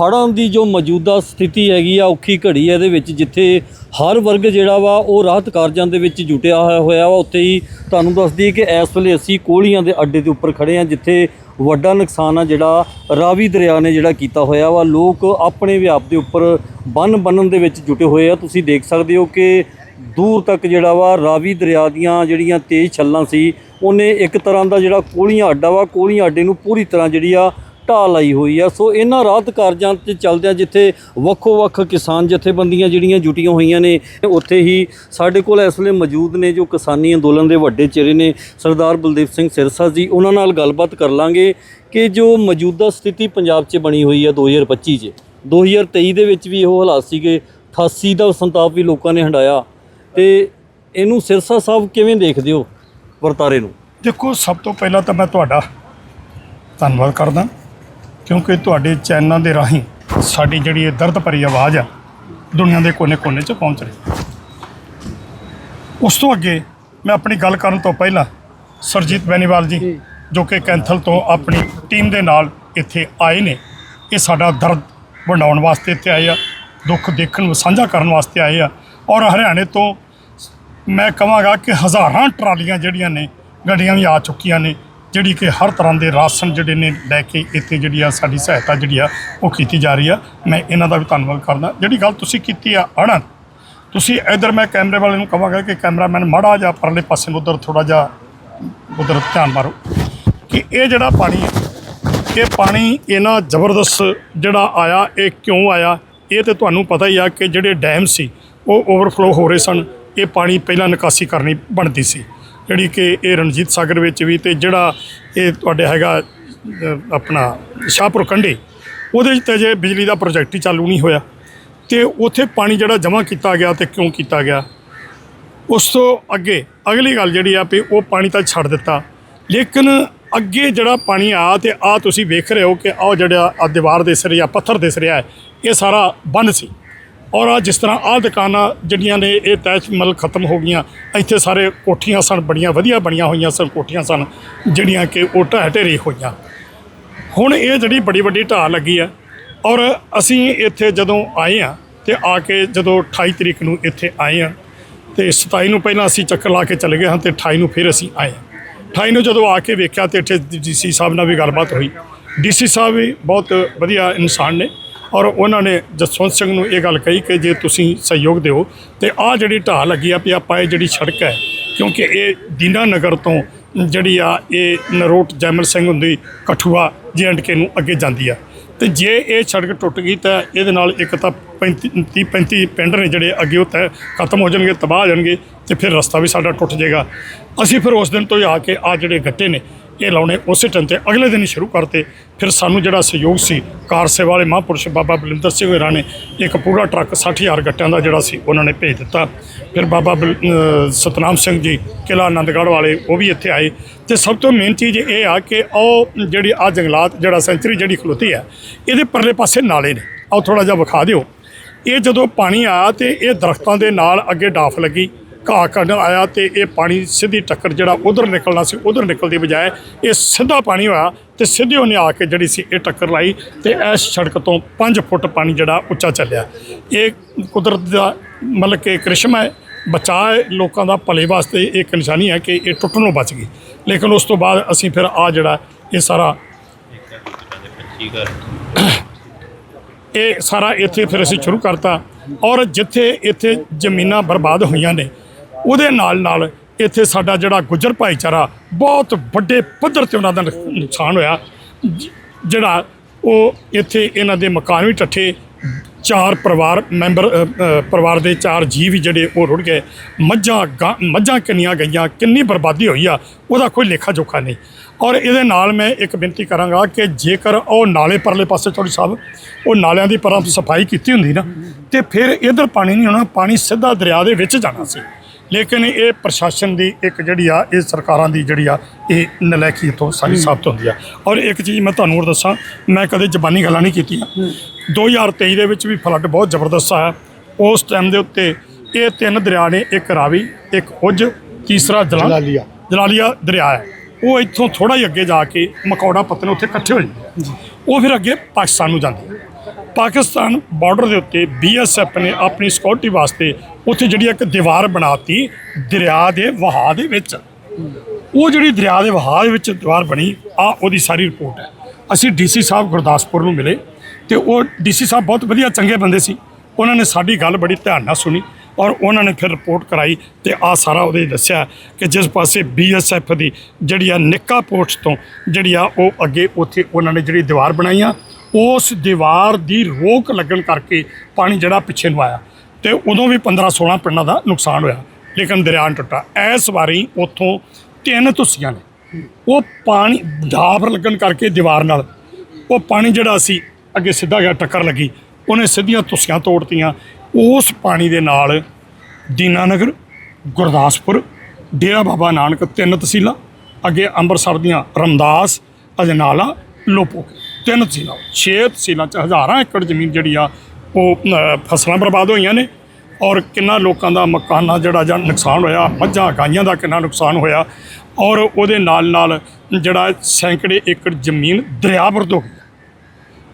ਹੜ੍ਹਾਂ ਦੀ ਜੋ ਮੌਜੂਦਾ ਸਥਿਤੀ ਹੈਗੀ ਆ, ਔਖੀ ਘੜੀ ਹੈ ਇਹਦੇ ਵਿੱਚ, ਜਿੱਥੇ ਹਰ ਵਰਗ ਜਿਹੜਾ ਵਾ, ਉਹ ਰਾਹਤ ਕਾਰਜਾਂ ਦੇ ਵਿੱਚ ਜੁਟਿਆ ਹੋਇਆ ਹੋਇਆ ਵਾ। ਉੱਥੇ ਹੀ ਤੁਹਾਨੂੰ ਦੱਸ ਦਈਏ ਕਿ ਇਸ ਵੇਲੇ ਅਸੀਂ ਕੋਲੀਆਂ ਦੇ ਅੱਡੇ ਦੇ ਉੱਪਰ ਖੜੇ ਆ, ਜਿੱਥੇ ਵੱਡਾ ਨੁਕਸਾਨ ਆ ਜਿਹੜਾ ਰਾਵੀ ਦਰਿਆ ਨੇ ਜਿਹੜਾ ਕੀਤਾ ਹੋਇਆ ਵਾ। ਲੋਕ ਆਪਣੇ ਵਿਆਪ ਦੇ ਉੱਪਰ ਬੰਨ ਬੰਨਣ ਦੇ ਵਿੱਚ ਜੁਟੇ ਹੋਏ ਆ। ਤੁਸੀਂ ਦੇਖ ਸਕਦੇ ਹੋ ਕਿ ਦੂਰ ਤੱਕ ਜਿਹੜਾ ਵਾ, ਰਾਵੀ ਦਰਿਆ ਦੀਆਂ ਜਿਹੜੀਆਂ ਤੇਜ਼ ਛੱਲਾਂ ਸੀ, ਉਹਨੇ ਇੱਕ ਤਰ੍ਹਾਂ ਦਾ ਜਿਹੜਾ ਕੋਲੀਆਂ ਅੱਡਾ ਵਾ ਕੋਲੀਆਂ ਅੱਡੇ ਨੂੰ ਪੂਰੀ ਤਰ੍ਹਾਂ ਜਿਹੜੀ ਆ ਢਾਹ ਲਾਈ ਹੋਈ ਆ। ਸੋ ਇਹਨਾਂ ਰਾਹਤ ਕਾਰਜਾਂ ਤੇ ਚੱਲਦਿਆਂ ਜਿੱਥੇ ਵੱਖੋ ਵੱਖ ਕਿਸਾਨ ਜਥੇਬੰਦੀਆਂ ਜਿਹੜੀਆਂ ਜੁਟੀਆਂ ਹੋਈਆਂ ਨੇ, ਉੱਥੇ ਹੀ ਸਾਡੇ ਕੋਲ ਇਸ ਵੇਲੇ ਮੌਜੂਦ ਨੇ ਜੋ ਕਿਸਾਨੀ ਅੰਦੋਲਨ ਦੇ ਵੱਡੇ ਚਿਹਰੇ ਨੇ, ਸਰਦਾਰ ਬਲਦੇਵ ਸਿੰਘ ਸਿਰਸਾ ਜੀ। ਉਹਨਾਂ ਨਾਲ ਗੱਲਬਾਤ ਕਰ ਲਾਂਗੇ ਕਿ ਜੋ ਮੌਜੂਦਾ ਸਥਿਤੀ ਪੰਜਾਬ 'ਚ ਬਣੀ ਹੋਈ ਹੈ 2025 'ਚ। 2023 ਦੇ ਵਿੱਚ ਵੀ ਉਹ ਹਾਲਾਤ ਸੀਗੇ। 88 ਦਾ ਸੰਤਾਪ ਵੀ ਲੋਕਾਂ ਨੇ ਹੰਡਾਇਆ। ਤੇ ਇਹਨੂੰ ਸਿਰਸਾ ਸਾਹਿਬ ਕਿਵੇਂ ਦੇਖਦੇ ਹੋ ਵਰਤਾਰੇ ਨੂੰ? ਦੇਖੋ, ਸਭ ਤੋਂ ਪਹਿਲਾਂ ਤਾਂ ਮੈਂ ਤੁਹਾਡਾ ਧੰਨਵਾਦ ਕਰਦਾ। ਕਿਉਂਕਿ ਤੁਹਾਡੇ ਚੈਨਲਾਂ ਦੇ ਰਾਹੀਂ ਸਾਡੀ ਜਿਹੜੀ ਇਹ ਦਰਦ ਭਰੀ ਆਵਾਜ਼ ਆ ਦੁਨੀਆ ਦੇ ਕੋਨੇ-ਕੋਨੇ 'ਚ ਪਹੁੰਚ ਰਹੀ ਉਸ ਤੋਂ ਅੱਗੇ ਮੈਂ ਆਪਣੀ ਗੱਲ ਕਰਨ ਤੋਂ ਪਹਿਲਾਂ ਸਰਜੀਤ ਬੈਨੀਵਾਲ ਜੀ ਜੋ। ਕਿ ਕੈਂਥਲ ਤੋਂ ਆਪਣੀ ਟੀਮ ਦੇ ਨਾਲ ਇੱਥੇ ਆਏ ਨੇ ਇਹ ਸਾਡਾ ਦਰਦ ਵੰਡਾਉਣ ਵਾਸਤੇ ਇੱਥੇ ਆਏ ਆ ਦੁੱਖ ਦੇਖਣ ਨੂੰ ਸਾਂਝਾ ਕਰਨ ਵਾਸਤੇ ਆਏ ਆ। ਔਰ ਹਰਿਆਣੇ ਤੋਂ ਮੈਂ ਕਹਾਂਗਾ ਕਿ ਹਜ਼ਾਰਾਂ ਟਰਾਲੀਆਂ ਜਿਹੜੀਆਂ ਨੇ ਗੱਡੀਆਂ ਵੀ ਆ ਚੁੱਕੀਆਂ ਨੇ ਜਿਹੜੀ ਕਿ ਹਰ ਤਰ੍ਹਾਂ ਦੇ ਰਾਸ਼ਨ ਜਿਹੜੇ ਨੇ ਲੈ ਕੇ ਇੱਥੇ ਜਿਹੜੀ ਆ ਸਾਡੀ ਸਹਾਇਤਾ ਜਿਹੜੀ ਆ ਉਹ ਕੀਤੀ ਜਾ ਰਹੀ ਆ। ਮੈਂ ਇਹਨਾਂ ਦਾ ਵੀ ਧੰਨਵਾਦ ਕਰਦਾ। ਜਿਹੜੀ ਗੱਲ ਤੁਸੀਂ ਕੀਤੀ ਆ ਅੜਨ ਤੁਸੀਂ ਇਧਰ ਮੈਂ ਕੈਮਰੇ ਵਾਲੇ ਨੂੰ ਕਹਾਂਗਾ ਕਿ ਕੈਮਰਾਮੈਨ ਮਾੜਾ ਜਿਹਾ ਪਰਲੇ ਪਾਸੇ ਨੂੰ ਉਧਰ ਥੋੜਾ ਜਿਹਾ ਉਧਰ ਧਿਆਨ ਮਾਰੋ ਕਿ ਇਹ ਜਿਹੜਾ ਪਾਣੀ ਹੈ, ਇਹ ਪਾਣੀ ਇਹਨਾਂ ਜ਼ਬਰਦਸਤ ਜਿਹੜਾ ਆਇਆ, ਇਹ ਕਿਉਂ ਆਇਆ? ਇਹ ਤੇ ਤੁਹਾਨੂੰ ਪਤਾ ਹੀ ਆ ਕਿ ਜਿਹੜੇ ਡੈਮ ਸੀ, ਉਹ ਓਵਰਫਲੋ ਹੋ ਰਹੇ ਸਨ। ਇਹ ਪਾਣੀ ਪਹਿਲਾਂ ਨਿਕਾਸੀ ਕਰਨੀ ਬਣਦੀ ਸੀ। ਜਿਹੜੀ ਕਿ ਇਹ ਰਣਜੀਤ ਸਾਗਰ ਵਿੱਚ ਵੀ ਤੇ ਜਿਹੜਾ ਇਹ ਤੁਹਾਡੇ ਹੈਗਾ ਆਪਣਾ ਸ਼ਾਹਪੁਰ ਕੰਢੇ, ਉਹਦੇ 'ਚ ਤੇ ਜੇ ਬਿਜਲੀ ਦਾ ਪ੍ਰੋਜੈਕਟ ਹੀ ਚਾਲੂ ਨਹੀਂ ਹੋਇਆ। ਤੇ ਉੱਥੇ ਪਾਣੀ ਜਿਹੜਾ ਜਮ੍ਹਾਂ ਕੀਤਾ ਗਿਆ ਤੇ ਕਿਉਂ ਕੀਤਾ ਗਿਆ? ਉਸ ਤੋਂ ਅੱਗੇ ਅਗਲੀ ਗੱਲ ਜਿਹੜੀ ਆ ਵੀ ਉਹ ਪਾਣੀ ਤਾਂ ਛੱਡ ਦਿੱਤਾ। ਲੇਕਿਨ ਅੱਗੇ ਜਿਹੜਾ ਪਾਣੀ ਆ ਤੇ ਆ ਤੁਸੀਂ ਵੇਖ ਰਹੇ ਹੋ ਕਿ ਆਹ ਜਿਹੜਾ ਆ ਦੀਵਾਰ ਦਿਸ ਰਹੀ ਆ, ਪੱਥਰ ਦਿਸ ਰਿਹਾ ਹੈ, ਇਹ ਸਾਰਾ ਬੰਨ ਸੀ। ਔਰ ਆ ਜਿਸ ਤਰ੍ਹਾਂ ਆ ਦੁਕਾਨਾਂ ਜਿਹੜੀਆਂ ਨੇ, ਇਹ ਤੈਸ਼ ਮਲ ਖਤਮ ਹੋ ਗਈਆਂ। ਇੱਥੇ ਸਾਰੇ ਕੋਠੀਆਂ ਸਨ, ਬੜੀਆਂ ਵਧੀਆ ਬਣੀਆਂ ਹੋਈਆਂ ਸਨ, ਕੋਠੀਆਂ ਸਨ, ਜਿਹੜੀਆਂ ਕਿ ਉਹ ਢਹਿ ਢੇਰੀ ਹੋਈਆਂ। ਹੁਣ ਇਹ ਜਿਹੜੀ ਬੜੀ ਵੱਡੀ ਢਾਹ ਲੱਗੀ ਆ ਔਰ ਅਸੀਂ ਇੱਥੇ ਜਦੋਂ ਆਏ ਆ ਤੇ ਆ ਕੇ ਜਦੋਂ 28 ਤਰੀਕ ਨੂੰ ਇੱਥੇ ਆਏ ਆ ਤੇ 27 ਨੂੰ ਪਹਿਲਾਂ ਅਸੀਂ ਚੱਕਰ ਲਾ ਕੇ ਚਲੇ ਗਏ ਹਾਂ ਤੇ 28 ਨੂੰ ਫਿਰ ਅਸੀਂ ਆਏ ਹਾਂ। 28 ਨੂੰ ਜਦੋਂ ਆ ਕੇ ਵੇਖਿਆ ਤੇ ਇੱਥੇ ਡੀਸੀ ਸਾਹਿਬ ਨਾਲ ਵੀ ਗੱਲਬਾਤ ਹੋਈ। ਡੀਸੀ ਸਾਹਿਬ ਵੀ ਬਹੁਤ ਵਧੀਆ ਇਨਸਾਨ ਨੇ। ਔਰ ਉਹਨਾਂ ਨੇ ਜਸਵੰਤ ਸਿੰਘ ਨੂੰ ਇਹ ਗੱਲ ਕਹੀ ਕਿ ਜੇ ਤੁਸੀਂ ਸਹਿਯੋਗ ਦਿਓ ਤੇ ਆਹ ਜਿਹੜੀ ਢਾਹ ਲੱਗੀ ਆ ਵੀ ਆਪਾਂ ਇਹ ਜਿਹੜੀ ਸੜਕ ਹੈ, ਕਿਉਂਕਿ ਇਹ ਦੀਨਾ ਨਗਰ ਤੋਂ ਜਿਹੜੀ ਆ ਇਹ ਨਰੋਟ ਜੈਮਲ ਸਿੰਘ ਹੁੰਦੀ, ਕਠੂਆ ਕੇ ਨੂੰ ਅੱਗੇ ਜਾਂਦੀ ਆ। ਤੇ ਜੇ ਇਹ ਸੜਕ ਟੁੱਟ ਗਈ ਤਾਂ ਇਹਦੇ ਨਾਲ ਇੱਕ ਤਾਂ 35 30 35 ਪਿੰਡ ਨੇ ਜਿਹੜੇ ਅੱਗੇ ਉੱਤੇ ਖਤਮ ਹੋ ਜਾਣਗੇ, ਤਬਾਹ ਹੋ ਜਾਣਗੇ ਤੇ ਫਿਰ ਰਸਤਾ ਵੀ ਸਾਡਾ ਟੁੱਟ ਜਾਏਗਾ। ਅਸੀਂ ਫਿਰ ਉਸ ਦਿਨ ਤੋਂ ਹੀ ਆ ਕੇ ਆ ਜਿਹੜੇ ਗੱਟੇ ਨੇ, ਇਹ ਲਾਉਣੇ ਉਸੇ ਟਨ ਤੇ ਅਗਲੇ ਦਿਨ ਹੀ ਸ਼ੁਰੂ ਕਰਤੇ। ਫਿਰ ਸਾਨੂੰ ਜਿਹੜਾ ਸਹਿਯੋਗ ਸੀ, ਕਾਰ ਸੇਵਾ ਵਾਲੇ ਮਹਾਂਪੁਰਸ਼ ਬਾਬਾ ਬਲਿੰਦਰ ਸਿੰਘ ਹੋਰਾਂ ਨੇ ਇੱਕ ਪੂਰਾ ਟਰੱਕ 60000 ਗੱਟਿਆਂ ਦਾ ਜਿਹੜਾ ਸੀ, ਉਹਨਾਂ ਨੇ ਭੇਜ ਦਿੱਤਾ। ਫਿਰ ਬਾਬਾ ਬਲ- ਸਤਨਾਮ ਸਿੰਘ ਜੀ ਕਿਲਾ ਆਨੰਦਗੜ੍ਹ ਵਾਲੇ, ਉਹ ਵੀ ਇੱਥੇ ਆਏ। ਤੇ ਸਭ ਤੋਂ ਮੇਨ ਚੀਜ਼ ਇਹ ਆ ਕਿ ਉਹ ਜਿਹੜੀ ਆ ਜੰਗਲਾਤ, ਜਿਹੜਾ ਸੈਂਚਰੀ ਜਿਹੜੀ ਖਲੋਤੀ ਆ, ਇਹਦੇ ਪਰਲੇ ਪਾਸੇ ਨਾਲੇ ਨੇ। ਆਓ ਥੋੜਾ ਜਿਹਾ ਵਿਖਾ ਦਿਓ। ਇਹ ਜਦੋਂ ਪਾਣੀ ਆਇਆ ਤੇ ਇਹ ਦਰਖਤਾਂ ਦੇ ਨਾਲ ਅੱਗੇ ਡਾਫ ਲੱਗੀ। ਘਾਹ ਕੱਢਣ ਆਇਆ ਤੇ ਇਹ ਪਾਣੀ ਸਿੱਧੀ ਟੱਕਰ ਜਿਹੜਾ ਉਧਰ ਨਿਕਲਣਾ ਸੀ, ਉਧਰ ਨਿਕਲਦੀ ਬਜਾਏ ਇਹ ਸਿੱਧਾ ਪਾਣੀ ਹੋਇਆ ਤੇ ਸਿੱਧੇ ਉਹਨੇ ਆ ਕੇ ਜਿਹੜੀ ਸੀ ਇਹ ਟੱਕਰ ਲਾਈ ਤੇ ਇਸ ਸੜਕ ਤੋਂ 5 ਫੁੱਟ ਪਾਣੀ ਜਿਹੜਾ ਉੱਚਾ ਚੱਲਿਆ। ਇਹ ਕੁਦਰਤ ਦਾ ਮਤਲਬ ਕਿ ਕ੍ਰਿਸ਼ਮਾ ਹੈ ਬਚਾਅ ਹੈ, ਲੋਕਾਂ ਦਾ ਭਲੇ ਵਾਸਤੇ ਇੱਕ ਨਿਸ਼ਾਨੀ ਹੈ ਕਿ ਇਹ ਟੁੱਟਣੋਂ ਬਚ ਗਈ। ਲੇਕਿਨ ਉਸ ਤੋਂ ਬਾਅਦ ਅਸੀਂ ਫਿਰ ਆ ਜਿਹੜਾ ਇਹ ਸਾਰਾ ਇਹ ਸਾਰਾ ਇੱਥੇ ਫਿਰ ਅਸੀਂ ਸ਼ੁਰੂ ਕਰਤਾ ਔਰ ਜਿੱਥੇ ਇੱਥੇ ਜ਼ਮੀਨਾਂ ਬਰਬਾਦ ਹੋਈਆਂ ਨੇ ਉਹਦੇ ਨਾਲ ਨਾਲ ਇੱਥੇ ਸਾਡਾ ਜਿਹੜਾ ਗੁੱਜਰ ਭਾਈਚਾਰਾ ਬਹੁਤ ਵੱਡੇ ਪੱਧਰ ਤੇ ਉਹਨਾਂ ਦਾ ਨੁਕ- ਨੁਕਸਾਨ ਹੋਇਆ। ਜਿਹੜਾ ਉਹ ਇੱਥੇ ਇਹਨਾਂ ਦੇ ਮਕਾਨ ਵੀ ਟੱਠੇ ਚਾਰ ਪਰਿਵਾਰ ਮੈਂਬਰ ਪਰਿਵਾਰ ਦੇ ਚਾਰ ਜੀਵ ਵੀ ਜਿਹੜੇ ਉਹ ਰੁੜ ਗਏ। ਮੱਝਾਂ, ਗਾਂ- ਮੱਝਾਂ ਕਿੰਨੀਆਂ ਗਈਆਂ, ਕਿੰਨੀ ਬਰਬਾਦੀ ਹੋਈ ਆ, ਉਹਦਾ ਕੋਈ ਲੇਖਾ ਜੋਖਾ ਨਹੀਂ। ਔਰ ਇਹਦੇ ਨਾਲ ਮੈਂ ਇੱਕ ਬੇਨਤੀ ਕਰਾਂਗਾ ਕਿ ਜੇਕਰ ਉਹ ਨਾਲੇ ਪਰਲੇ ਪਾਸੇ ਚੌੜੀ ਸਾਹਿਬ, ਉਹ ਨਾਲਿਆਂ ਦੀ ਪਰਾਂ ਸਫ਼ਾਈ ਕੀਤੀ ਹੁੰਦੀ ਨਾ, ਤੇ ਫਿਰ ਇਧਰ ਪਾਣੀ ਨਹੀਂ ਆਉਣਾ, ਪਾਣੀ ਸਿੱਧਾ ਦਰਿਆ ਦੇ ਵਿੱਚ ਜਾਣਾ ਸੀ। ਲੇਕਿਨ ਇਹ ਪ੍ਰਸ਼ਾਸਨ ਦੀ ਇੱਕ ਜਿਹੜੀ ਆ ਇਹ ਸਰਕਾਰਾਂ ਦੀ ਜਿਹੜੀ ਆ ਇਹ ਨਲਾਇਕੀ ਤੋਂ ਸਾਰੀ ਸਾਬਤ ਹੁੰਦੀ ਆ। ਔਰ ਇੱਕ ਚੀਜ਼ ਮੈਂ ਤੁਹਾਨੂੰ ਹੋਰ ਦੱਸਾਂ ਮੈਂ ਕਦੇ ਜ਼ਬਾਨੀ ਗੱਲਾਂ ਨਹੀਂ ਕੀਤੀਆਂ। 2023 ਦੇ ਵਿੱਚ ਵੀ ਫਲੱਡ ਬਹੁਤ ਜ਼ਬਰਦਸਤ ਆਇਆ। ਉਸ ਟਾਈਮ ਦੇ ਉੱਤੇ ਇਹ ਤਿੰਨ ਦਰਿਆ ਨੇ ਇੱਕ ਰਾਵੀ ਇੱਕ ਉਜ ਤੀਸਰਾ ਜਲਾਲੀਆ। ਜਲਾਲੀਆ ਦਰਿਆ ਹੈ। ਉਹ ਇੱਥੋਂ ਥੋੜਾ ਹੀ ਅੱਗੇ ਜਾ ਕੇ ਮਕੌੜਾ ਪੱਤਨ ਉੱਥੇ ਇਕੱਠੇ ਹੋ ਜਾਂਦੇ ਉਹ ਫਿਰ ਅੱਗੇ ਪਾਕਿਸਤਾਨ ਨੂੰ ਜਾਂਦੇ ਪਾਕਿਸਤਾਨ ਬਾਰਡਰ ਦੇ ਉੱਤੇ ਬੀਐਸਐਫ ਨੇ ਆਪਣੀ ਸਿਕਿਉਰਿਟੀ ਵਾਸਤੇ ਉੱਥੇ ਜਿਹੜੀ ਇੱਕ ਦੀਵਾਰ ਬਣਾਤੀ, ਦਰਿਆ ਦੇ ਵਹਾਅ ਦੇ ਵਿੱਚ। ਉਹ ਜਿਹੜੀ ਦਰਿਆ ਦੇ ਵਹਾਅ ਦੇ ਵਿੱਚ ਦੀਵਾਰ ਬਣੀ, ਆ ਉਹਦੀ ਸਾਰੀ ਰਿਪੋਰਟ ਹੈ। ਅਸੀਂ ਡੀਸੀ ਸਾਹਿਬ ਗੁਰਦਾਸਪੁਰ ਨੂੰ ਮਿਲੇ ਤੇ ਉਹ ਡੀਸੀ ਸਾਹਿਬ ਬਹੁਤ ਵਧੀਆ ਚੰਗੇ ਬੰਦੇ ਸੀ। ਉਹਨਾਂ ਨੇ ਸਾਡੀ ਗੱਲ ਬੜੀ ਧਿਆਨ ਨਾਲ ਸੁਣੀ ਔਰ ਉਹਨਾਂ ਨੇ ਫਿਰ ਰਿਪੋਰਟ ਕਰਾਈ ਤੇ ਆ ਸਾਰਾ ਉਹਦੇ ਦੱਸਿਆ ਕਿ ਜਿਸ ਪਾਸੇ ਬੀਐਸਐਫ ਦੀ ਜਿਹੜੀ ਆ ਨਿੱਕਾ ਪੋਸਟ ਤੋਂ ਜਿਹੜੀ ਆ ਉਹ ਅੱਗੇ ਉੱਥੇ ਉਹਨਾਂ ਨੇ ਜਿਹੜੀ ਦੀਵਾਰ ਬਣਾਈ ਆ ਉਸ ਦੀਵਾਰ ਦੀ ਰੋਕ ਲੱਗਣ ਕਰਕੇ ਪਾਣੀ ਜਿਹੜਾ ਪਿੱਛੇ ਨੂੰ ਆਇਆ ਤੇ ਉਦੋਂ ਵੀ 15 16 ਪਿੰਡਾਂ ਦਾ ਨੁਕਸਾਨ ਹੋਇਆ, ਲੇਕਿਨ ਦਰਿਆ ਨਹੀਂ ਟੁੱਟਾ। ਇਸ ਵਾਰੀ ਉੱਥੋਂ ਤਿੰਨ ਤੁਸੀਆਂ ਨੇ। ਉਹ ਪਾਣੀ ਢਾਬ ਲੱਗਣ ਕਰਕੇ ਦੀਵਾਰ ਨਾਲ ਉਹ ਪਾਣੀ ਜਿਹੜਾ ਸੀ, ਅੱਗੇ ਸਿੱਧਾ ਗਿਆ ਟੱਕਰ ਲੱਗੀ, ਉਹਨੇ ਸਿੱਧੀਆਂ ਤੁਸੀਆਂ ਤੋੜਤੀਆਂ। ਉਸ ਪਾਣੀ ਦੇ ਨਾਲ ਦੀਨਾਨਗਰ, ਗੁਰਦਾਸਪੁਰ, ਡੇਰਾ ਬਾਬਾ ਨਾਨਕ ਤਿੰਨ ਤਹਿਸੀਲਾਂ, ਅੱਗੇ ਅੰਮ੍ਰਿਤਸਰ ਦੀਆਂ ਰਮਦਾਸ, ਅਜਨਾਲਾ ਲੋਪੋ ਤਿੰਨ ਤਹਿਸੀਲਾਂ ਛੇ ਤਹਿਸੀਲਾਂ ਚ ਹਜ਼ਾਰਾਂ ਏਕੜ ਜ਼ਮੀਨ ਜਿਹੜੀ ਆ, ਉਹ ਫਸਲਾਂ ਬਰਬਾਦ ਹੋਈਆਂ ਨੇ ਔਰ ਕਿੰਨਾ ਲੋਕਾਂ ਦਾ ਮਕਾਨਾਂ ਜਿਹੜਾ ਜਾਂ ਨੁਕਸਾਨ ਹੋਇਆ, ਮੱਝਾਂ ਗਾਈਆਂ ਦਾ ਕਿੰਨਾ ਨੁਕਸਾਨ ਹੋਇਆ ਔਰ ਉਹਦੇ ਨਾਲ ਨਾਲ ਜਿਹੜਾ ਸੈਂਕੜੇ ਏਕੜ ਜ਼ਮੀਨ ਦਰਿਆਵਰਦ ਹੋ ਗਈ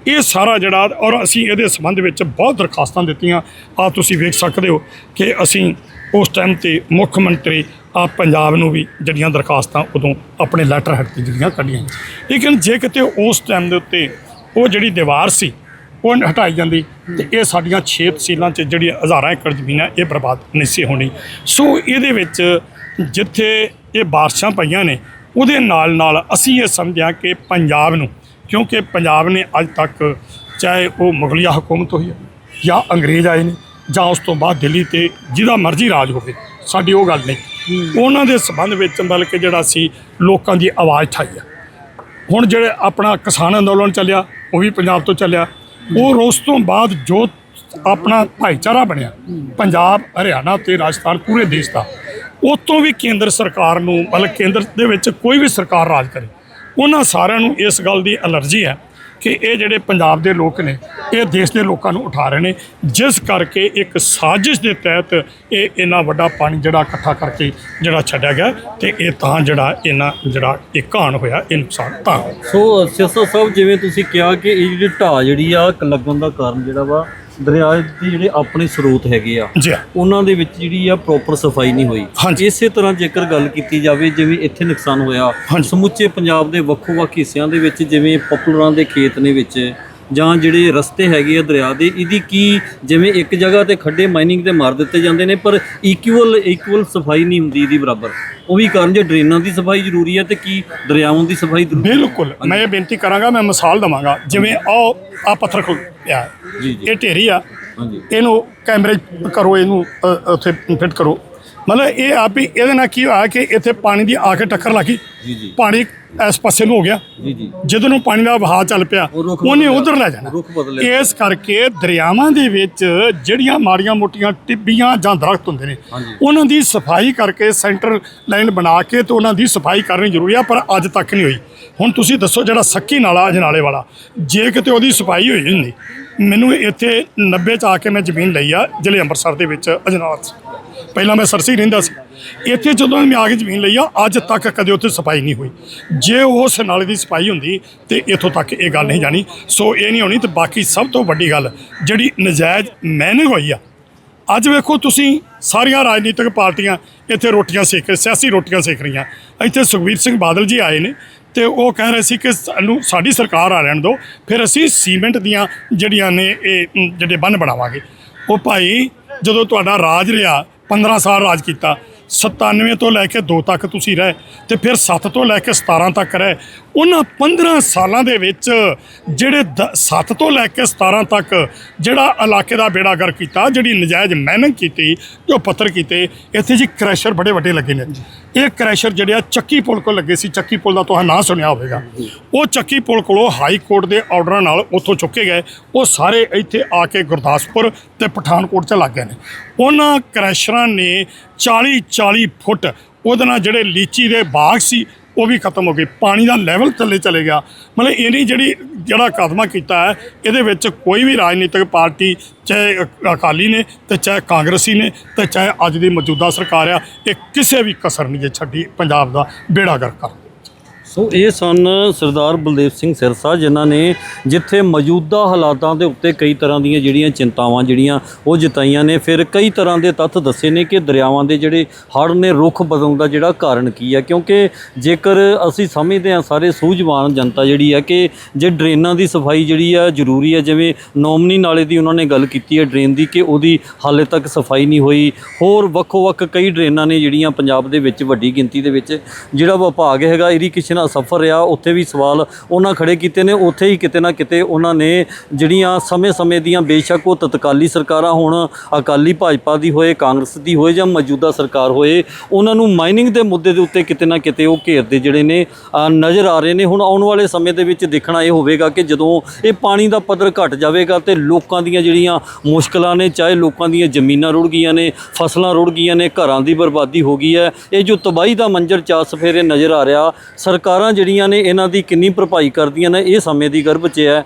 ਇਹ ਸਾਰਾ ਜਿਹੜਾ, ਔਰ ਅਸੀਂ ਇਹਦੇ ਸੰਬੰਧ ਵਿੱਚ ਬਹੁਤ ਦਰਖਾਸਤਾਂ ਦਿੱਤੀਆਂ। ਆ ਤੁਸੀਂ ਵੇਖ ਸਕਦੇ ਹੋ ਕਿ ਅਸੀਂ ਉਸ ਟਾਈਮ ਤੇ ਮੁੱਖ ਮੰਤਰੀ ਆ ਪੰਜਾਬ ਨੂੰ ਵੀ ਜਿਹੜੀਆਂ ਦਰਖਾਸਤਾਂ ਉਦੋਂ ਆਪਣੇ ਲੈਟਰ ਹੈਡ ਤੇ ਜਿਹੜੀਆਂ ਕੱਢੀਆਂ ਲੇਕਿਨ ਜੇ ਕਿਤੇ ਉਸ ਟਾਈਮ ਦੇ ਉੱਤੇ ਉਹ ਜਿਹੜੀ ਦੀਵਾਰ ਸੀ, ਉਹ ਹਟਾਈ ਜਾਂਦੀ ਤੇ ਇਹ ਸਾਡੀਆਂ 6 ਤਹਿਸੀਲਾਂ 'ਚ ਜਿਹੜੀ ਹਜ਼ਾਰਾਂ ਏਕੜ ਜ਼ਮੀਨ ਹੈ ਇਹ ਬਰਬਾਦ ਨਹੀਂ ਸੀ ਹੋਣੀ। ਸੋ ਇਹਦੇ ਵਿੱਚ ਜਿੱਥੇ ਇਹ ਬਾਰਿਸ਼ਾਂ ਪਈਆਂ ਨੇ, ਉਹਦੇ ਨਾਲ ਨਾਲ ਅਸੀਂ ਇਹ ਸਮਝਿਆ ਕਿ ਪੰਜਾਬ ਨੂੰ, ਕਿਉਂਕਿ ਪੰਜਾਬ ਨੇ ਅੱਜ ਤੱਕ ਚਾਹੇ ਉਹ ਮੁਗਲਿਆ ਹਕੂਮਤ ਹੋਈ ਜਾਂ ਅੰਗਰੇਜ਼ ਆਏ ਨੇ ਜਾਂ ਉਸ ਤੋਂ ਬਾਅਦ ਦਿੱਲੀ ਤੇ ਜਿਹਦਾ ਮਰਜ਼ੀ ਰਾਜ ਹੋਵੇ, ਸਾਡੀ ਉਹ ਗੱਲ ਨਹੀਂ। ਉਹਨਾਂ ਦੇ ਸੰਬੰਧ ਵਿੱਚ ਬਲਕਿ ਜਿਹੜਾ ਸੀ ਲੋਕਾਂ ਦੀ ਆਵਾਜ਼ ਠਾਈ ਆ। ਹੁਣ ਜਿਹੜੇ ਆਪਣਾ ਕਿਸਾਨ ਅੰਦੋਲਨ ਚੱਲਿਆ, ਉਹ ਵੀ ਪੰਜਾਬ ਤੋਂ ਚੱਲਿਆ। ਔਰ ਉਸ ਤੋਂ ਬਾਅਦ ਜੋ ਆਪਣਾ ਭਾਈਚਾਰਾ ਬਣਿਆ, ਪੰਜਾਬ, ਹਰਿਆਣਾ ਤੇ ਰਾਜਸਥਾਨ ਪੂਰੇ ਦੇਸ਼ ਦਾ ਉਹ ਤੋਂ ਵੀ ਕੇਂਦਰ ਸਰਕਾਰ ਨੂੰ ਮਤਲਬ ਕੇਂਦਰ ਦੇ ਵਿੱਚ ਕੋਈ ਵੀ ਸਰਕਾਰ ਰਾਜ ਕਰੇ, ਉਹਨਾਂ ਸਾਰਿਆਂ ਨੂੰ ਇਸ ਗੱਲ ਦੀ ਅਲਰਜੀ ਹੈ ਕਿ ਇਹ ਜਿਹੜੇ ਪੰਜਾਬ ਦੇ ਲੋਕ ਨੇ, ਇਹ ਦੇਸ਼ ਦੇ ਲੋਕਾਂ ਨੂੰ ਉਠਾ ਰਹੇ ਨੇ। ਜਿਸ ਕਰਕੇ ਇੱਕ ਸਾਜ਼ਿਸ਼ ਦੇ ਤਹਿਤ ਇਹ ਇੰਨਾ ਵੱਡਾ ਪਾਣੀ ਜਿਹੜਾ ਇਕੱਠਾ ਕਰਕੇ ਜਿਹੜਾ ਛੱਡਿਆ ਗਿਆ ਤੇ ਇਹ ਤਾਂ ਜਿਹੜਾ ਇਹਨਾਂ ਜਿਹੜਾ ਇਹ ਘਾਣ ਹੋਇਆ, ਇਹ ਨੁਕਸਾਨ ਤਾਂ। ਸੋ ਸਿਆਸਾ ਸਾਹਿਬ, ਜਿਵੇਂ ਤੁਸੀਂ ਕਿਹਾ ਕਿ ਇਹ ਜਿਹੜੀ ਢਾਹ ਜਿਹੜੀ ਆ ਲੱਗਣ ਦਾ ਕਾਰਨ ਜਿਹੜਾ ਵਾ ਦਰਿਆ ਦੇ ਜਿਹੜੇ ਆਪਣੇ ਸਰੋਤ ਹੈਗੇ ਆ ਜੀ। ਉਹਨਾਂ ਦੇ ਵਿੱਚ ਜਿਹੜੀ ਆ ਪ੍ਰੋਪਰ ਸਫ਼ਾਈ ਨਹੀਂ ਹੋਈ। ਇਸੇ ਤਰ੍ਹਾਂ ਜੇਕਰ ਗੱਲ ਕੀਤੀ ਜਾਵੇ ਜਿਵੇਂ ਇੱਥੇ ਨੁਕਸਾਨ ਹੋਇਆ। ਸਮੁੱਚੇ ਪੰਜਾਬ ਦੇ ਵੱਖੋ-ਵੱਖ ਹਿੱਸਿਆਂ ਦੇ ਵਿੱਚ ਜਿਵੇਂ ਪਪੂਲਰਾਂ ਦੇ ਖੇਤ ਨੇ ਵਿੱਚ ਜਾਂ ਜਿਹੜੇ ਰਸਤੇ ਹੈਗੇ ਆ ਦਰਿਆ ਦੇ ਇਹਦੀ ਕੀ ਜਿਵੇਂ ਇੱਕ ਜਗ੍ਹਾ ਤੇ ਖੱਡੇ ਮਾਈਨਿੰਗ ਤੇ ਮਾਰ ਦਿੱਤੇ ਜਾਂਦੇ ਨੇ ਪਰ ਇਕੁਅਲ ਇਕੁਅਲ ਸਫ਼ਾਈ ਨਹੀਂ ਹੁੰਦੀ ਇਹਦੀ ਬਰਾਬਰ। ਉਹ ਵੀ ਕਾਰਨ ਜੇ ਡਰੇਨਾਂ ਦੀ ਸਫ਼ਾਈ ਜ਼ਰੂਰੀ ਹੈ ਤੇ ਕੀ ਦਰਿਆਵਾਂ ਦੀ ਸਫ਼ਾਈ ਜ਼ਰੂਰੀ ਬਿਲਕੁਲ। ਮੈਂ ਇਹ ਬੇਨਤੀ ਕਰਾਂਗਾ ਮੈਂ ਮਿਸਾਲ ਦਵਾਂਗਾ। ਜਿਵੇਂ ਆਹ ਆ ਪੱਥਰ ਖੁੱਲ ਪਿਆ। ਜੀ ਜੀ। ਇਹ ਢੇਰੀ ਆ। ਹਾਂਜੀ। ਇਹਨੂੰ ਕੈਮਰੇ ਕਰੋ ਇਹਨੂੰ ਉੱਥੇ ਫਿੱਟ ਕਰੋ। ਮਤਲਬ ਇਹ ਆ ਵੀ ਇਹਦੇ ਨਾਲ ਕੀ ਹੋਇਆ ਕਿ ਇੱਥੇ ਪਾਣੀ ਦੀ ਆ ਕੇ ਟੱਕਰ ਲੱਗੀ ਜੀ ਜੀ। ਪਾਣੀ ਇਸ ਪਾਸੇ ਨੂੰ ਹੋ ਗਿਆ ਜੀ ਜੀ ਜਦੋਂ ਨੂੰ ਪਾਣੀ ਦਾ ਵਹਾਅ ਚੱਲ ਪਿਆ ਉਹਨੇ। ਉਧਰ ਲੈ ਜਾਣਾ। ਇਸ ਕਰਕੇ ਦਰਿਆਵਾਂ ਦੇ ਵਿੱਚ ਜਿਹੜੀਆਂ ਮਾੜੀਆਂ ਮੋਟੀਆਂ ਟਿੱਬੀਆਂ ਜਾਂ ਦਰਖਤ ਹੁੰਦੇ ਨੇ। ਉਹਨਾਂ ਦੀ ਸਫ਼ਾਈ ਕਰਕੇ ਸੈਂਟਰ ਲਾਈਨ ਬਣਾ ਕੇ ਤੇ ਉਹਨਾਂ ਦੀ ਸਫ਼ਾਈ ਕਰਨੀ ਜ਼ਰੂਰੀ ਆ ਪਰ ਅੱਜ ਤੱਕ ਨਹੀਂ ਹੋਈ ਹੁਣ ਤੁਸੀਂ ਦੱਸੋ ਜਿਹੜਾ ਸੱਕੀ ਨਾਲਾ ਅਜਨਾਲੇ ਵਾਲਾ ਜੇ ਕਿਤੇ ਉਹਦੀ ਸਫ਼ਾਈ ਹੋਈ ਹੁੰਦੀ ਮੈਨੂੰ ਇੱਥੇ 90 ਚ ਆ ਕੇ ਮੈਂ ਜ਼ਮੀਨ ਲਈ ਆ, ਜ਼ਿਲ੍ਹੇ ਅੰਮ੍ਰਿਤਸਰ ਦੇ ਵਿੱਚ ਅਜਨਾਲਾ 'ਚ। ਪਹਿਲਾਂ ਮੈਂ ਸਰਸੀ ਰਹਿੰਦਾ ਸੀ। ਇੱਥੇ ਜਦੋਂ ਮੈਂ ਆ ਕੇ ਜ਼ਮੀਨ ਲਈ ਆ, ਅੱਜ ਤੱਕ ਕਦੇ ਉੱਥੇ ਸਫ਼ਾਈ ਨਹੀਂ ਹੋਈ। ਜੇ ਉਸ ਨਾਲੇ ਦੀ ਸਫ਼ਾਈ ਹੁੰਦੀ, ਤੇ ਇੱਥੋਂ ਤੱਕ ਇਹ ਗੱਲ ਨਹੀਂ ਜਾਣੀ। ਸੋ ਇਹ ਨਹੀਂ ਹੋਣੀ, ਤੇ ਬਾਕੀ ਸਭ ਤੋਂ ਵੱਡੀ ਗੱਲ, ਜਿਹੜੀ ਨਜਾਇਜ਼ ਮੈਨਿੰਗ ਹੋਈ ਆ। ਅੱਜ ਵੇਖੋ ਤੁਸੀਂ, ਸਾਰੀਆਂ ਰਾਜਨੀਤਿਕ ਪਾਰਟੀਆਂ ਇੱਥੇ ਰੋਟੀਆਂ ਸੇਕ, ਸਿਆਸੀ ਰੋਟੀਆਂ ਸੇਕ ਰਹੀਆਂ। ਇੱਥੇ ਸੁਖਬੀਰ ਸਿੰਘ ਬਾਦਲ ਜੀ ਆਏ ਨੇ ਤੇ ਉਹ ਕਹਿ ਰਹੇ ਸੀ ਕਿ ਸਾਨੂੰ, ਸਾਡੀ ਸਰਕਾਰ ਆ ਲੈਣ ਦਿਓ, ਫਿਰ ਅਸੀਂ ਸੀਮੈਂਟ ਦੀਆਂ ਜਿਹੜੀਆਂ ਨੇ ਇਹ ਜਿਹੜੇ ਬੰਨ ਬਣਾਵਾਂਗੇ। ਉਹ ਭਾਈ, ਜਦੋਂ ਤੁਹਾਡਾ ਰਾਜ ਰਿਹਾ 15 ਸਾਲ ਰਾਜ ਕੀਤਾ 97 ਤੋਂ ਲੈ ਕੇ 2 ਤੱਕ ਤੁਸੀਂ ਰਹੇ, ਤੇ ਫਿਰ 7 ਤੋਂ ਲੈ ਕੇ 17 ਤੱਕ ਰਹੇ, ਉਹਨਾਂ 15 ਸਾਲਾਂ ਦੇ ਵਿੱਚ ਜਿਹੜੇ 7 ਤੋਂ ਲੈ ਕੇ 17 ਤੱਕ ਜਿਹੜਾ ਇਲਾਕੇ ਦਾ ਬੇੜਾਗਰ ਕੀਤਾ, ਜਿਹੜੀ ਨਜਾਇਜ਼ ਮਿਹਨਤ ਕੀਤੀ, ਜੋ ਪੱਤਰ ਕੀਤੇ, ਇੱਥੇ ਜੀ ਕ੍ਰੈਸ਼ਰ ਬੜੇ ਵੱਡੇ ਲੱਗੇ ਨੇ। ਇਹ ਕ੍ਰੈਸ਼ਰ ਜਿਹੜੇ ਆ ਚੱਕੀ ਪੁਲ ਕੋਲ ਲੱਗੇ ਸੀ, ਚੱਕੀ ਪੁਲ ਦਾ ਤੁਹਾਨੂੰ ਨਾਂ ਸੁਣਿਆ ਹੋਵੇਗਾ। ਉਹ ਚੱਕੀ ਪੁਲ ਕੋਲੋਂ ਹਾਈ ਕੋਰਟ ਦੇ ਆਰਡਰਾਂ ਨਾਲ ਉੱਥੋਂ ਚੁੱਕੇ ਗਏ। ਉਹ ਸਾਰੇ ਇੱਥੇ ਆ ਕੇ ਗੁਰਦਾਸਪੁਰ ਤੇ ਪਠਾਨਕੋਟ 'ਚ ਲੱਗ ਗਏ ਨੇ। ਉਹਨਾਂ ਕ੍ਰੈਸ਼ਰਾਂ ਨੇ 40 40 ਫੁੱਟ ਉਹਦੇ ਨਾਲ ਜਿਹੜੇ ਲੀਚੀ ਦੇ ਬਾਗ ਸੀ ਉਹ ਵੀ ਖਤਮ ਹੋ ਗਈ। ਪਾਣੀ ਦਾ ਲੈਵਲ ਥੱਲੇ ਚਲੇ ਗਿਆ। ਮਤਲਬ ਇਹਨੀ ਜਿਹੜੀ ਜਿਹੜਾ ਕਦਮਾ ਕੀਤਾ ਹੈ, ਇਹਦੇ ਵਿੱਚ ਕੋਈ ਵੀ ਰਾਜਨੀਤਿਕ ਪਾਰਟੀ, ਚਾਹੇ ਅਕਾਲੀ ਨੇ ਤੇ ਚਾਹੇ ਕਾਂਗਰਸੀ ਨੇ ਤੇ ਚਾਹੇ ਅੱਜ ਦੀ ਮੌਜੂਦਾ ਸਰਕਾਰ ਆ, ਇਹ ਕਿਸੇ ਵੀ ਕਸਰ ਨਹੀਂ ਜੇ ਛੱਡੀ ਪੰਜਾਬ ਦਾ ਬੇੜਾ ਗਰਕ ਕਰ ਸੋ ਇਹ ਸਨ ਸਰਦਾਰ ਬਲਦੇਵ ਸਿੰਘ ਸਿਰਸਾ, ਜਿਨ੍ਹਾਂ ਨੇ ਜਿੱਥੇ ਮੌਜੂਦਾ ਹਾਲਾਤਾਂ ਦੇ ਉੱਤੇ ਕਈ ਤਰ੍ਹਾਂ ਦੀਆਂ ਜਿਹੜੀਆਂ ਚਿੰਤਾਵਾਂ ਜਿਹੜੀਆਂ ਉਹ ਜਤਾਈਆਂ ਨੇ, ਫਿਰ ਕਈ ਤਰ੍ਹਾਂ ਦੇ ਤੱਥ ਦੱਸੇ ਨੇ ਕਿ ਦਰਿਆਵਾਂ ਦੇ ਜਿਹੜੇ ਹੜ੍ਹ ਨੇ ਰੁੱਖ ਬਦਲਣ ਦਾ ਜਿਹੜਾ ਕਾਰਨ ਕੀ ਹੈ ਕਿਉਂਕਿ ਜੇਕਰ ਅਸੀਂ ਸਮਝਦੇ ਹਾਂ ਸਾਰੇ ਸੂਝਵਾਨ ਜਨਤਾ ਜਿਹੜੀ ਹੈ ਕਿ ਜੇ ਡਰੇਨਾਂ ਦੀ ਸਫ਼ਾਈ ਜਿਹੜੀ ਆ ਜ਼ਰੂਰੀ ਹੈ ਜਿਵੇਂ ਨੋਮਨੀ ਨਾਲੇ ਦੀ ਉਹਨਾਂ ਨੇ ਗੱਲ ਕੀਤੀ ਹੈ ਡਰੇਨ ਦੀ ਕਿ ਉਹਦੀ ਹਾਲੇ ਤੱਕ ਸਫ਼ਾਈ ਨਹੀਂ ਹੋਈ, ਹੋਰ ਵੱਖੋ ਵੱਖ ਕਈ ਡਰੇਨਾਂ ਨੇ ਜਿਹੜੀਆਂ ਪੰਜਾਬ ਦੇ ਵਿੱਚ ਵੱਡੀ ਗਿਣਤੀ ਦੇ ਵਿੱਚ ਜਿਹੜਾ ਵਿਭਾਗ ਹੈਗਾ, ਇਰੀਗੇਸ਼ਨ ਸਫਰ ਰਿਹਾ, ਉੱਥੇ ਵੀ ਸਵਾਲ ਉਹਨਾਂ ਖੜੇ ਕੀਤੇ ਨੇ। ਉੱਥੇ ਹੀ ਕਿਤੇ ਨਾ ਕਿਤੇ ਉਹਨਾਂ ਨੇ ਜਿਹੜੀਆਂ ਸਮੇਂ-ਸਮੇਂ ਦੀਆਂ ਬੇਸ਼ੱਕ ਉਹ ਤਤਕਾਲੀ ਸਰਕਾਰਾਂ ਹੋਣ, ਅਕਾਲੀ ਭਾਜਪਾ ਦੀ ਹੋਏ, ਕਾਂਗਰਸ ਦੀ ਹੋਏ ਜਾਂ ਮੌਜੂਦਾ ਸਰਕਾਰ ਹੋਏ, ਉਹਨਾਂ ਨੂੰ ਮਾਈਨਿੰਗ ਦੇ ਮੁੱਦੇ ਦੇ ਉੱਤੇ ਕਿਤੇ ਨਾ ਕਿਤੇ ਉਹ ਘੇਰਦੇ ਜਿਹੜੇ ਨੇ ਨਜ਼ਰ ਆ ਰਹੇ ਨੇ। ਹੁਣ ਆਉਣ ਵਾਲੇ ਸਮੇਂ ਦੇ ਵਿੱਚ ਦੇਖਣਾ ਇਹ ਹੋਵੇਗਾ ਕਿ ਜਦੋਂ ਇਹ ਪਾਣੀ ਦਾ ਪੱਧਰ ਘਟ ਜਾਵੇਗਾ ਤੇ ਲੋਕਾਂ ਦੀਆਂ ਜਿਹੜੀਆਂ ਮੁਸ਼ਕਲਾਂ ਨੇ, ਚਾਹੇ ਲੋਕਾਂ ਦੀਆਂ ਜ਼ਮੀਨਾਂ ਰੁੜ ਗਈਆਂ ਨੇ, ਫਸਲਾਂ ਰੁੜ ਗਈਆਂ ਨੇ, ਘਰਾਂ ਦੀ ਬਰਬਾਦੀ ਹੋ ਗਈ ਹੈ, ਇਹ ਜੋ ਤਬਾਹੀ ਦਾ ਮੰਜ਼ਰ ਚਾਰ ਸਫੇਰੇ ਨਜ਼ਰ ਆ ਰਿਹਾ ਸਰਕਾਰਾਂ ਜਿਹੜੀਆਂ ਨੇ ਇਹਨਾਂ ਦੀ ਕਿੰਨੀ ਭਰਪਾਈ ਕਰਦੀਆਂ ਨੇ, ਇਹ ਸਮੇਂ ਦੀ ਗਰਭ 'ਚ ਹੈ।